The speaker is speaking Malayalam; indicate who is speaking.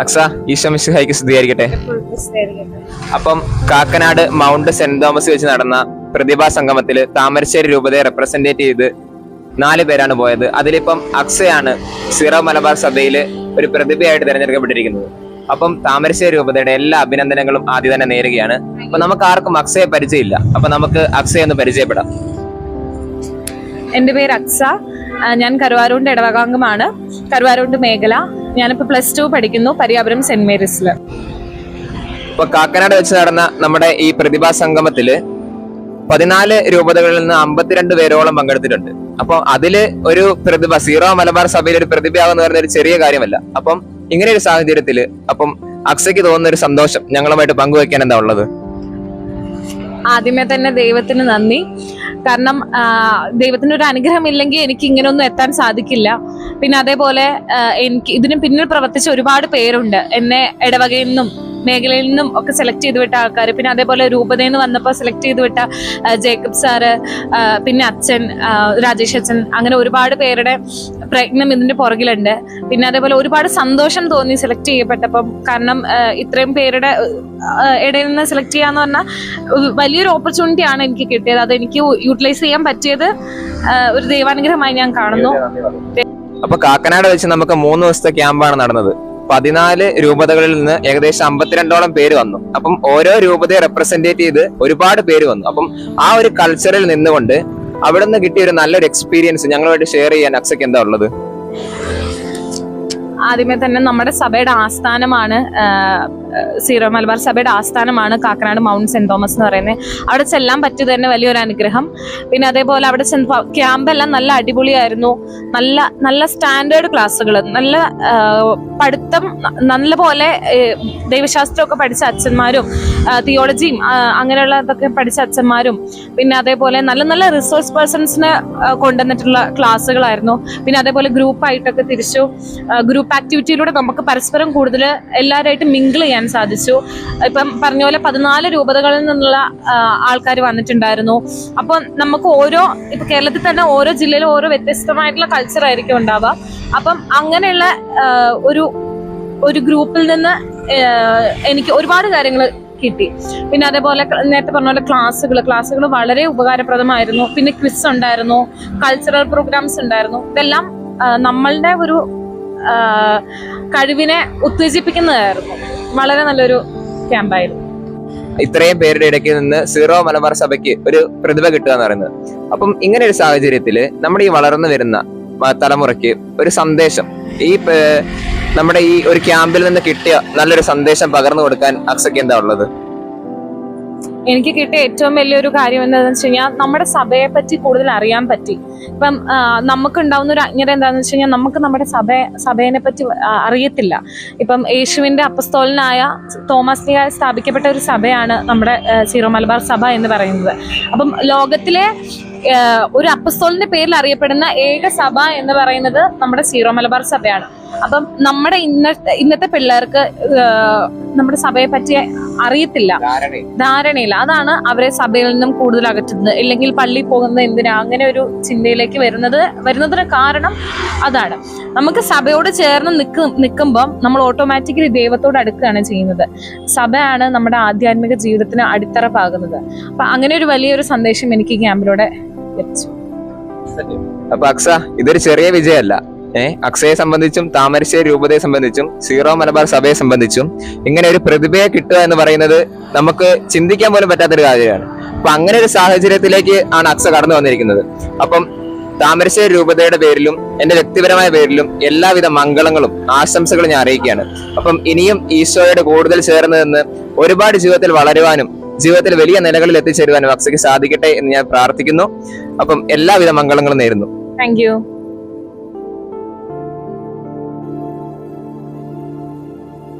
Speaker 1: അക്സ സ്തുതിയായിരിക്കട്ടെ. അപ്പം കാക്കനാട് മൗണ്ട് സെന്റ് തോമസ് വെച്ച് നടന്ന പ്രതിഭാ സംഗമത്തിൽ താമരശ്ശേരി രൂപതയെ റെപ്രസെന്റേറ്റ് ചെയ്ത് നാല് പേരാണ് പോയത്. അതിലിപ്പം അക്സയാണ് സീറോ മലബാർ സഭയിൽ ഒരു പ്രതിഭയായിട്ട് തിരഞ്ഞെടുക്കപ്പെട്ടിരിക്കുന്നത്. അപ്പം താമരശ്ശേരി രൂപതയുടെ എല്ലാ അഭിനന്ദനങ്ങളും ആദ്യം തന്നെ നേരുകയാണ്. അപ്പൊ നമുക്ക് ആർക്കും അക്സയെ പരിചയമില്ല. അപ്പൊ നമുക്ക് അക്സയെ ഒന്ന് പരിചയപ്പെടാം.
Speaker 2: എന്റെ പേര് അക്സ. ഞാൻ കരുവാരൂണ്ട് ഇടവകാംഗമാണ്. കരുവാരൂണ്ട് മേഖല. ഞാനിപ്പോൾ പ്ലസ് ടു പഠിക്കുന്നു പരിയാപുരം സെന്റ് മേരീസിൽ
Speaker 1: ഇപ്പൊ കാക്കനാട് വെച്ച് നടന്ന നമ്മുടെ ഈ പ്രതിഭാ സംഗമത്തിൽ പതിനാല് രൂപതകളിൽ നിന്ന് അമ്പത്തിരണ്ട് പേരോളം പങ്കെടുത്തിട്ടുണ്ട്. അപ്പൊ അതിൽ ഒരു പ്രതിഭ സീറോ മലബാർ സഭയിൽ ഒരു പ്രതിഭയാകുന്ന പറഞ്ഞ ഒരു ചെറിയ കാര്യമല്ല. അപ്പം ഇങ്ങനെ ഒരു സാഹചര്യത്തിൽ അപ്പം അക്സയ്ക്ക് തോന്നുന്ന ഒരു സന്തോഷം ഞങ്ങളുമായിട്ട് പങ്കുവെക്കാൻ എന്താ ഉള്ളത്?
Speaker 2: ആദ്യമേ തന്നെ ദൈവത്തിന് നന്ദി. കാരണം ദൈവത്തിന്റെ ഒരു അനുഗ്രഹം ഇല്ലെങ്കിൽ എനിക്ക് ഇങ്ങനെയൊന്നും എത്താൻ സാധിക്കില്ല. പിന്നെ അതേപോലെ എനിക്ക് ഇതിന് പിന്നിൽ പ്രവർത്തിച്ച ഒരുപാട് പേരുണ്ട്. എന്നെ ഇടവകയിൽ നിന്നും മേഖലയിൽ നിന്നും ഒക്കെ സെലക്ട് ചെയ്ത് വിട്ട ആൾക്കാർ പിന്നെ അതേപോലെ രൂപതയിൽ നിന്ന് വന്നപ്പോൾ സെലക്ട് ചെയ്ത് വിട്ട ജേക്കബ് സാറ് പിന്നെ അച്ഛൻ രാജേഷ് അച്ഛൻ അങ്ങനെ ഒരുപാട് പേരുടെ പ്രയത്നം ഇതിന്റെ പുറകിലുണ്ട്. പിന്നെ അതേപോലെ ഒരുപാട് സന്തോഷം തോന്നി സെലക്ട് ചെയ്യപ്പെട്ടപ്പം. കാരണം ഇത്രയും പേരുടെ ഇടയിൽ നിന്ന് സെലക്ട് ചെയ്യാന്ന് പറഞ്ഞാൽ വലിയൊരു ഓപ്പർച്യൂണിറ്റി ആണ് എനിക്ക് കിട്ടിയത്. അത് എനിക്ക് യൂട്ടിലൈസ് ചെയ്യാൻ പറ്റിയത് ഒരു ദൈവാനുഗ്രഹമായി ഞാൻ കാണുന്നു.
Speaker 1: അപ്പൊ കാക്കനാട് വെച്ച് നമുക്ക് മൂന്ന് ദിവസത്തെ ക്യാമ്പാണ് നടന്നത്. പതിനാല് രൂപതകളിൽ നിന്ന് ഏകദേശം അമ്പത്തിരണ്ടോളം പേര് വന്നു. അപ്പം ഓരോ രൂപതയെ റെപ്രസെന്റേറ്റ് ചെയ്ത് ഒരുപാട് പേര് വന്നു. അപ്പം ആ ഒരു കൾച്ചറിൽ നിന്നുകൊണ്ട് അവിടെ നിന്ന് കിട്ടിയ ഒരു നല്ലൊരു എക്സ്പീരിയൻസ് ഞങ്ങളുമായിട്ട് ഷെയർ ചെയ്യാൻ അക്സയ്ക്ക് എന്താ ഉള്ളത്?
Speaker 2: ആദ്യമേ തന്നെ നമ്മുടെ സഭയുടെ ആസ്ഥാനമാണ് സീറോ മലബാർ സഭയുടെ ആസ്ഥാനമാണ് കാക്കനാട് മൗണ്ട് സെന്റ് തോമസ് എന്ന് പറയുന്നത്. അവിടെ ചെല്ലാൻ പറ്റിയത് തന്നെ വലിയൊരു അനുഗ്രഹം. പിന്നെ അതേപോലെ അവിടെ ചെന്ന് ക്യാമ്പെല്ലാം നല്ല അടിപൊളിയായിരുന്നു. നല്ല നല്ല സ്റ്റാൻഡേർഡ് ക്ലാസ്സുകൾ നല്ല പഠിത്തം നല്ല പോലെ ദൈവശാസ്ത്രമൊക്കെ പഠിച്ച അച്ഛന്മാരും തിയോളജിയും അങ്ങനെയുള്ളതൊക്കെ പഠിച്ച അച്ഛന്മാരും പിന്നെ അതേപോലെ നല്ല നല്ല റിസോഴ്സ് പേഴ്സൺസിനെ കൊണ്ടുവന്നിട്ടുള്ള ക്ലാസ്സുകളായിരുന്നു. പിന്നെ അതേപോലെ ഗ്രൂപ്പായിട്ടൊക്കെ തിരിച്ചു ഗ്രൂപ്പ് ആക്ടിവിറ്റിയിലൂടെ നമുക്ക് പരസ്പരം കൂടുതൽ എല്ലാവരായിട്ട് മിങ്കിൾ ചെയ്യാൻ സാധിച്ചു. ഇപ്പം പറഞ്ഞ പോലെ പതിനാല് രൂപതകളിൽ നിന്നുള്ള ആൾക്കാർ വന്നിട്ടുണ്ടായിരുന്നു. അപ്പം നമുക്ക് ഓരോ ഇപ്പൊ കേരളത്തിൽ തന്നെ ഓരോ ജില്ലയിലും ഓരോ വ്യത്യസ്തമായിട്ടുള്ള കൾച്ചർ ആയിരിക്കും ഉണ്ടാവുക. അപ്പം അങ്ങനെയുള്ള ഒരു ഒരു ഗ്രൂപ്പിൽ നിന്ന് എനിക്ക് ഒരുപാട് കാര്യങ്ങൾ കിട്ടി. പിന്നെ അതേപോലെ നേരത്തെ പറഞ്ഞ പോലെ ക്ലാസ്സുകൾ ക്ലാസ്സുകൾ വളരെ ഉപകാരപ്രദമായിരുന്നു. പിന്നെ ക്വിസ് ഉണ്ടായിരുന്നു കൾച്ചറൽ പ്രോഗ്രാംസ് ഉണ്ടായിരുന്നു. ഇതെല്ലാം നമ്മളുടെ ഒരു കഴിവിനെ ഉത്തേജിപ്പിക്കുന്നതായിരുന്നു. വളരെ നല്ലൊരു ക്യാമ്പായിരുന്നു.
Speaker 1: ഇത്രയും പേരുടെ ഇടയ്ക്ക് നിന്ന് സീറോ മലബാർ സഭയ്ക്ക് ഒരു പ്രതിഭ കിട്ടുക എന്ന് പറയുന്നത്. അപ്പം ഇങ്ങനെ ഒരു സാഹചര്യത്തിൽ നമ്മുടെ ഈ വളർന്നു വരുന്ന തലമുറയ്ക്ക് ഒരു സന്ദേശം ഈ നമ്മുടെ ഈ ഒരു ക്യാമ്പിൽ നിന്ന് കിട്ടിയ നല്ലൊരു സന്ദേശം പകർന്നു കൊടുക്കാൻ അക്സയ്ക്ക് എന്താ ഉള്ളത്?
Speaker 2: എനിക്ക് കിട്ടിയ ഏറ്റവും വലിയൊരു കാര്യം എന്താണെന്ന് വെച്ച് കഴിഞ്ഞാൽ നമ്മുടെ സഭയെ പറ്റി കൂടുതൽ അറിയാൻ പറ്റി. ഇപ്പം നമുക്കുണ്ടാവുന്ന ഒരു അജ്ഞത എന്താണെന്ന് വെച്ച് കഴിഞ്ഞാൽ നമുക്ക് നമ്മുടെ സഭ സഭയെ പറ്റി അറിയത്തില്ല. ഇപ്പം യേശുവിന്റെ അപ്പസ്തോലനായ തോമസ് ലീഗായി സ്ഥാപിക്കപ്പെട്ട ഒരു സഭയാണ് നമ്മുടെ സീറോ മലബാർ സഭ എന്ന് പറയുന്നത്. അപ്പം ലോകത്തിലെ ഒരു അപ്പസ്തോലിന്റെ പേരിൽ അറിയപ്പെടുന്ന ഏക സഭ എന്ന് പറയുന്നത് നമ്മുടെ സീറോ മലബാർ സഭയാണ്. അപ്പം നമ്മുടെ ഇന്നത്തെ ഇന്നത്തെ പിള്ളേർക്ക് നമ്മുടെ സഭയെ പറ്റി അറിയത്തില്ല. ധാരണയില്ല. അതാണ് അവരെ സഭയിൽ നിന്നും കൂടുതൽ അകറ്റുന്നത്. ഇല്ലെങ്കിൽ പള്ളി പോകുന്നത് എന്തിനാ? അങ്ങനെ ഒരു ചിന്തയിലേക്ക് വരുന്നത് വരുന്നതിന് കാരണം അതാണ്. നമുക്ക് സഭയോട് ചേർന്ന് നിൽക്ക് നിൽക്കുമ്പം നമ്മൾ ഓട്ടോമാറ്റിക്കലി ദൈവത്തോട് അടുക്കുകയാണ് ചെയ്യുന്നത്. സഭയാണ് നമ്മുടെ ആധ്യാത്മിക ജീവിതത്തിന് അടിത്തറ പാകുന്നത് അപ്പൊ അങ്ങനെ ഒരു വലിയൊരു സന്ദേശം എനിക്ക് ക്യാമ്പിലൂടെ ലഭിച്ചു.
Speaker 1: അപ്പൊ അക്സ ഇതൊരു ചെറിയ വിജയമല്ല. ഏഹ് അക്ഷയെ സംബന്ധിച്ചും താമരശ്ശേരി രൂപതയെ സംബന്ധിച്ചും സീറോ മലബാർ സഭയെ സംബന്ധിച്ചും ഇങ്ങനെ ഒരു പ്രതിഭയെ കിട്ടുക എന്ന് പറയുന്നത് നമുക്ക് ചിന്തിക്കാൻ പോലും പറ്റാത്തൊരു കാര്യമാണ്. അപ്പൊ അങ്ങനെ ഒരു സാഹചര്യത്തിലേക്ക് ആണ് അക്ഷ കടന്നു വന്നിരിക്കുന്നത്. അപ്പം താമരശ്ശേരി രൂപതയുടെ പേരിലും എന്റെ വ്യക്തിപരമായ പേരിലും എല്ലാവിധ മംഗളങ്ങളും ആശംസകളും ഞാൻ അറിയിക്കുകയാണ്. അപ്പം ഇനിയും ഈശോയുടെ കൂടുതൽ ചേർന്ന് നിന്ന് ഒരുപാട് ജീവിതത്തിൽ വളരുവാനും ജീവിതത്തിൽ വലിയ നിലകളിൽ എത്തിച്ചേരുവാനും അക്ഷയ്ക്ക് സാധിക്കട്ടെ എന്ന് ഞാൻ പ്രാർത്ഥിക്കുന്നു. അപ്പം എല്ലാവിധ മംഗളങ്ങളും നേരുന്നു.
Speaker 2: താങ്ക്